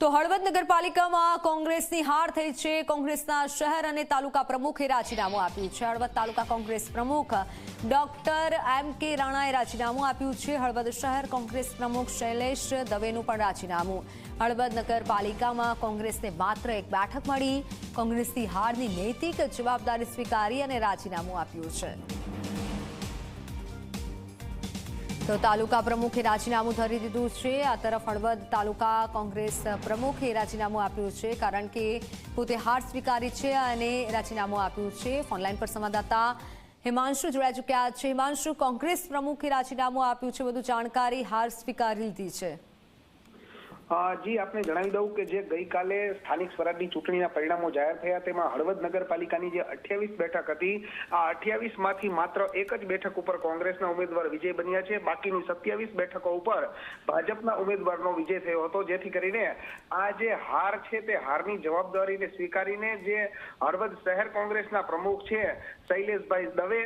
તો હળવદ નગરપાલિકામાં કોંગ્રેસની હાર થઈ છે. કોંગ્રેસના શહેર અને તાલુકા પ્રમુખે રાજીનામું આપ્યું છે. હળવદ તાલુકા કોંગ્રેસ પ્રમુખ ડોક્ટર એમ કે રાણાએ રાજીનામું આપ્યું છે. હળવદ શહેર કોંગ્રેસ પ્રમુખ શૈલેષ દવેનું પણ રાજીનામું. હળવદ નગરપાલિકામાં કોંગ્રેસને માત્ર એક બેઠક મળી. કોંગ્રેસની હારની નૈતિક જવાબદારી સ્વીકારી અને રાજીનામું આપ્યું છે. તો તાલુકા પ્રમુખે રાજીનામું ધરી દીધું છે. આ તરફ હળવદ તાલુકા કોંગ્રેસ પ્રમુખે રાજીનામું આપ્યું છે, કારણ કે પોતે હાર સ્વીકારી છે અને રાજીનામું આપ્યું છે. ફોનલાઈન પર સંવાદદાતા હિમાંશુ જોડાઈ ચૂક્યા છે. હિમાંશુ, કોંગ્રેસ પ્રમુખે રાજીનામું આપ્યું છે બધું જાણકારી હાર સ્વીકારી લીધી છે. જી, આપને જણાવી દઉં કે જે ગઈકાલે સ્થાનિક સ્વરાજની ચૂંટણીના પરિણામો જાહેર થયા, તેમાં હળવદ નગરપાલિકાની જે અઠ્યાવીસ બેઠક હતી, આ અઠ્યાવીસમાંથી માત્ર એક જ બેઠક ઉપર કોંગ્રેસના ઉમેદવાર વિજય બન્યા છે. બાકીની સત્યાવીસ બેઠકો ઉપર ભાજપના ઉમેદવારનો વિજય થયો હતો. જેથી કરીને આ જે હાર છે, તે હારની જવાબદારીને સ્વીકારીને જે હળવદ શહેર કોંગ્રેસના પ્રમુખ છે, શૈલેષભાઈ દવે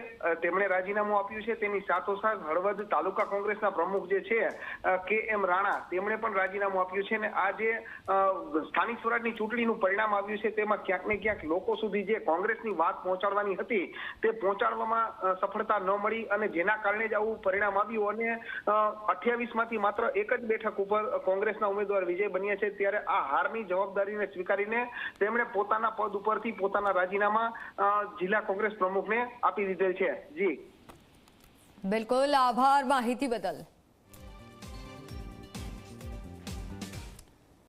તેમણે રાજીનામું આપ્યું છે. તેની સાથોસાથ હળવદ તાલુકા કોંગ્રેસના પ્રમુખ જે છે કે એમ રાણા, તેમણે પણ રાજીનામું આપ્યું છે ને આ જે સ્થાનિક સ્વરાજની ચૂંટણીનું પરિણામ આવ્યું છે તેમાં ક્યાંક ને ક્યાંક લોકો સુધી જે કોંગ્રેસની વાત પહોંચાડવાની હતી તે પહોંચાડવામાં સફળતા ન મળી અને જેના કારણે જ આવું પરિણામ આવ્યું અને અઠ્યાવીસમાંથી માત્ર એક જ બેઠક ઉપર કોંગ્રેસના ઉમેદવાર વિજય બન્યા છે ત્યારે આ હારની જવાબદારીને સ્વીકારીને તેમણે પોતાના પદ ઉપરથી પોતાના રાજીનામા જિલ્લા કોંગ્રેસ પ્રમુખને આપી દીધેલ છે. જી. બિલકુલ, આભાર માહિતી બદલ.